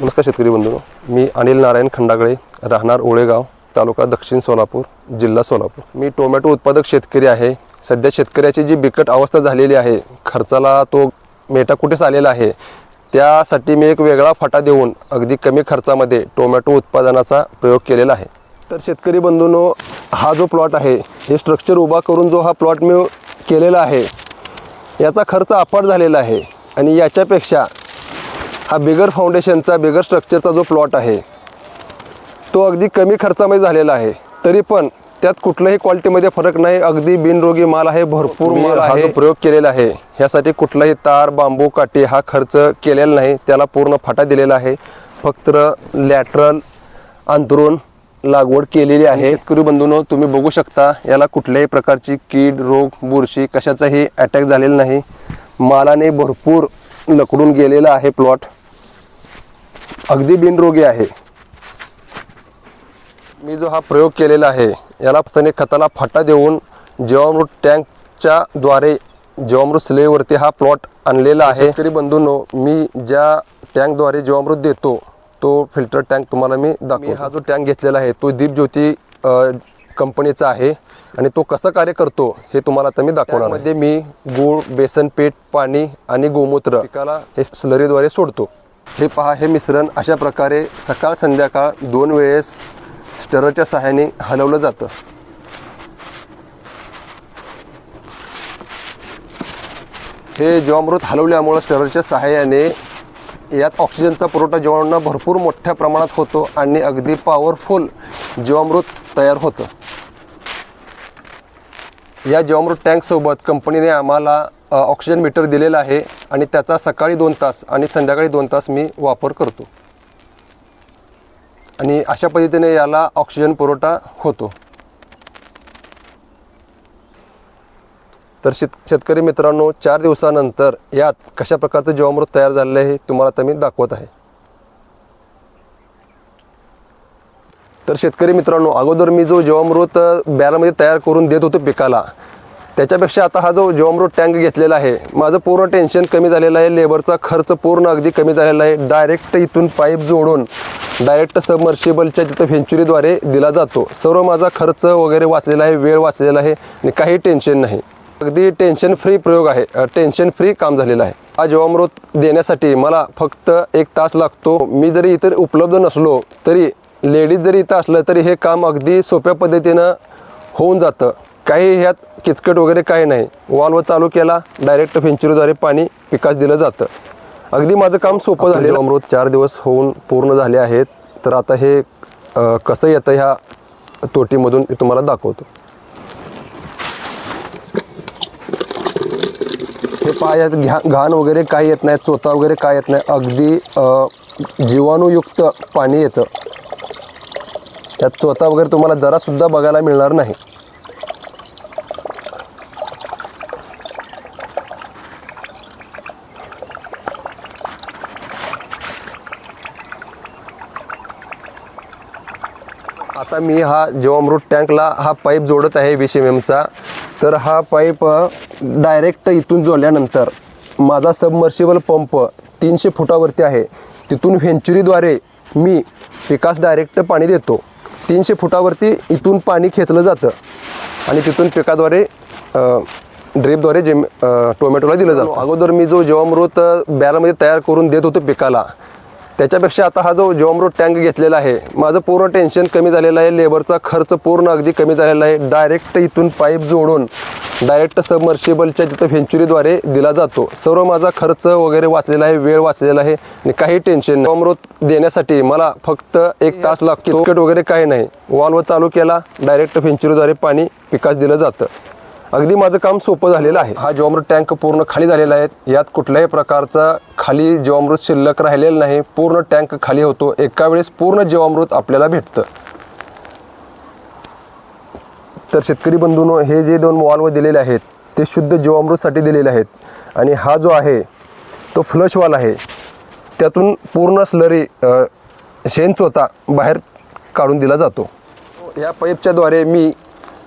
नमस्कार शेतकरी बंधू मी अनिल नारायण खंडागळे राहणार ओळेगाव तालुका दक्षिण सोलापूर जिल्हा सोलापूर. मी टोमॅटो उत्पादक शेतकरी आहे. सध्या शेतकऱ्याची जी बिकट अवस्था झालेली आहे खर्चाला तो मेटा कुठेच आलेला आहे त्यासाठी मी एक वेगळा फाटा देऊन अगदी कमी खर्चामध्ये टोमॅटो उत्पादनाचा प्रयोग केलेला आहे. तर शेतकरी बंधूंनो हा जो प्लॉट आहे हे स्ट्रक्चर उभा करून जो हा प्लॉट मी केलेला आहे याचा खर्च अपाट झालेला आहे. आणि याच्यापेक्षा हा बिगर फाउंडेशनचा बिगर स्ट्रक्चरचा जो प्लॉट आहे तो अगदी कमी खर्चामध्ये झालेला आहे. तरी पण त्यात कुठल्याही क्वालिटीमध्ये फरक नाही. अगदी बिनरोगी माल आहे भरपूर माल हा जो प्रयोग केलेला आहे ह्यासाठी कुठलाही तार बांबू काठी हा खर्च केलेला नाही. त्याला पूर्ण फाटा दिलेला आहे. फक्त लॅटरल अंतरून लागवड केलेली आहे. शेतकरी बंधूंनो तुम्ही बघू शकता याला कुठल्याही प्रकारची कीड रोग बुरशी कशाचाही अटॅक झालेला नाही. मालाने भरपूर लकडून गेलेला आहे प्लॉट अगदी बिनरोगी आहे. मी जो हा प्रयोग केलेला आहे याला सने खताला फाटा देऊन जीवामृत टँकच्या द्वारे जीवामृत स्लेवरती हा प्लॉट आणलेला आहे. शेतकरी बंधूंनो मी ज्या टँकद्वारे जीवामृत देतो तो फिल्टर टँक तुम्हाला मी दाखवतो. हा जो टँक घेतलेला आहे तो दीपज्योती कंपनीचा आहे आणि तो कसं कार्य करतो हे तुम्हाला आता मी दाखवणार मध्ये मी गूळ बेसन पीठ पाणी आणि गोमूत्र पिकाला हे स्लरीद्वारे सोडतो. हे पहा हे मिश्रण अशा प्रकारे सकाळ संध्याकाळ दोन वेळेस स्टरच्या सहाय्याने हलवलं जातं. हे जीवामृत हलवल्यामुळं स्टरच्या सहाय्याने यात ऑक्सिजनचा पुरवठा जीवाणूंना भरपूर मोठ्या प्रमाणात होतो आणि अगदी पॉवरफुल जीवामृत तयार होतं. या जीवामृत टँकसोबत कंपनीने आम्हाला ऑक्सिजन मीटर दिलेलं आहे आणि त्याचा सकाळी दोन तास आणि संध्याकाळी दोन तास मी वापर करतो. आणि अशा पद्धतीने याला ऑक्सिजन पुरवठा होतो. तर शेत शेतकरी मित्रांनो चार दिवसानंतर यात कशा प्रकारचं जीवामृत तयार झालेलं आहे हे तुम्हाला आता मी दाखवत आहे. तर शेतकरी मित्रांनो अगोदर मी जो जीवामृत बॅलमध्ये तयार करून देत होतो पिकाला त्याच्यापेक्षा आता हा जो जीवामृत टँक घेतलेला आहे माझं पूर्ण टेन्शन कमी झालेलं आहे लेबरचा खर्च पूर्ण अगदी कमी झालेला आहे. डायरेक्ट इथून पाईप जोडून डायरेक्ट सबमर्शिबलच्या तिथं व्हेंचुरीद्वारे दिला जातो. सर्व माझा खर्च वगैरे वाचलेला आहे वेळ वाचलेला आहे आणि काही टेन्शन नाही. अगदी टेन्शन फ्री प्रयोग आहे टेन्शन फ्री काम झालेलं आहे. हा जीवामृत देण्यासाठी मला फक्त एक तास लागतो. मी जरी इतर उपलब्ध नसलो तरी लेडीज जरी इथं असलं तरी हे काम अगदी सोप्या पद्धतीनं होऊन जातं. काही ह्यात किचकट वगैरे काही नाही. वॉल्व चालू केला डायरेक्ट फेंचुरीद्वारे पाणी पिकास दिलं जातं. अगदी माझं काम सोपं झालं अमृत चार दिवस होऊन पूर्ण झाले आहेत तर आता हे कसं येतं ह्या तोटीमधून मी तुम्हाला दाखवतो. हे पहा यात घ्या घाण वगैरे काही येत नाही चोथा वगैरे काय येत नाही. अगदी जीवाणूयुक्त पाणी येतं. यात चोथा वगैरे तुम्हाला जरासुद्धा बघायला मिळणार नाही. आता मी हा जीवामृत टँकला हा पाईप जोडत आहे वीस एम एमचा तर हा पाईप डायरेक्ट इथून जोडल्यानंतर माझा सबमर्शिबल पंप तीनशे फुटावरती आहे. तिथून व्हेंचुरीद्वारे मी पिकास डायरेक्ट पाणी देतो. तीनशे फुटावरती इथून पाणी खेचलं जातं आणि तिथून पिकाद्वारे ड्रीपद्वारे जे टोमॅटोला दिलं जातं. अगोदर मी जो जीवामृत बॅरमध्ये तयार करून देत होतो पिकाला त्याच्यापेक्षा आता हा जो जीवामृत टँक घेतलेला आहे माझं पूर्ण टेन्शन कमी झालेलं आहे लेबरचा खर्च पूर्ण अगदी कमी झालेला आहे. डायरेक्ट इथून पाईप जोडून डायरेक्ट सबमर्शिबलच्या तिथं व्हेंचुरीद्वारे दिला जातो. सर्व माझा खर्च वगैरे वाचलेला आहे वेळ वाचलेला आहे आणि काही टेन्शन अमृत देण्यासाठी मला फक्त एक तास लागतो. किचकट वगैरे काही नाही. वॉल्व चालू केला डायरेक्ट व्हेंचुरीद्वारे पाणी पिकास दिलं जातं. अगदी माझं काम सोपं झालेलं आहे. हा जीवामृत टँक पूर्ण खाली झालेला आहे. यात कुठल्याही प्रकारचा खाली जीवामृत शिल्लक राहिलेलं नाही. पूर्ण टँक खाली होतो. एका वेळेस पूर्ण जीवामृत आपल्याला भेटतं. तर शेतकरी बंधूंनो हे जे दोन वॉल्व दिलेले आहेत ते शुद्ध जीवामृतसाठी दिलेले आहेत. आणि हा जो आहे तो फ्लशवाल आहे. त्यातून पूर्ण स्लरी शेण चोता बाहेर काढून दिला जातो. या पाईपच्याद्वारे मी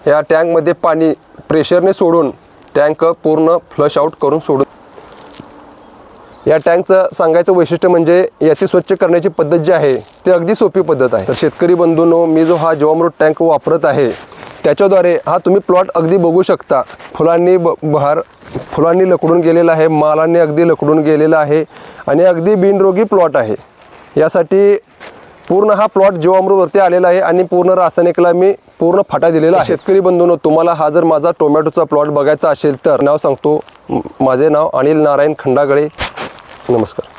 या टँकमध्ये पाणी प्रेशरने सोडून टँक पूर्ण फ्लश आउट करून सोडून या टँकचं सांगायचं वैशिष्ट्य म्हणजे याची स्वच्छ करण्याची पद्धत जी आहे ती अगदी सोपी पद्धत आहे. तर शेतकरी बंधूंनो मी जो हा जीवामृत टँक वापरत आहे त्याच्याद्वारे हा तुम्ही प्लॉट अगदी बघू शकता. फुलांनी ब बहार फुलांनी लकडून गेलेला आहे मालांनी अगदी लकडून गेलेला आहे आणि अगदी बिनरोगी प्लॉट आहे. यासाठी पूर्ण हा प्लॉट जीवामृतवरती आलेला आहे आणि पूर्ण रासायनिकला मी पूर्ण फाटा दिलेला आहे. शेतकरी बंधून तुम्हाला हा जर माझा टोमॅटोचा प्लॉट बघायचा असेल तर नाव सांगतो. माझे नाव अनिल नारायण खंडागळे. नमस्कार.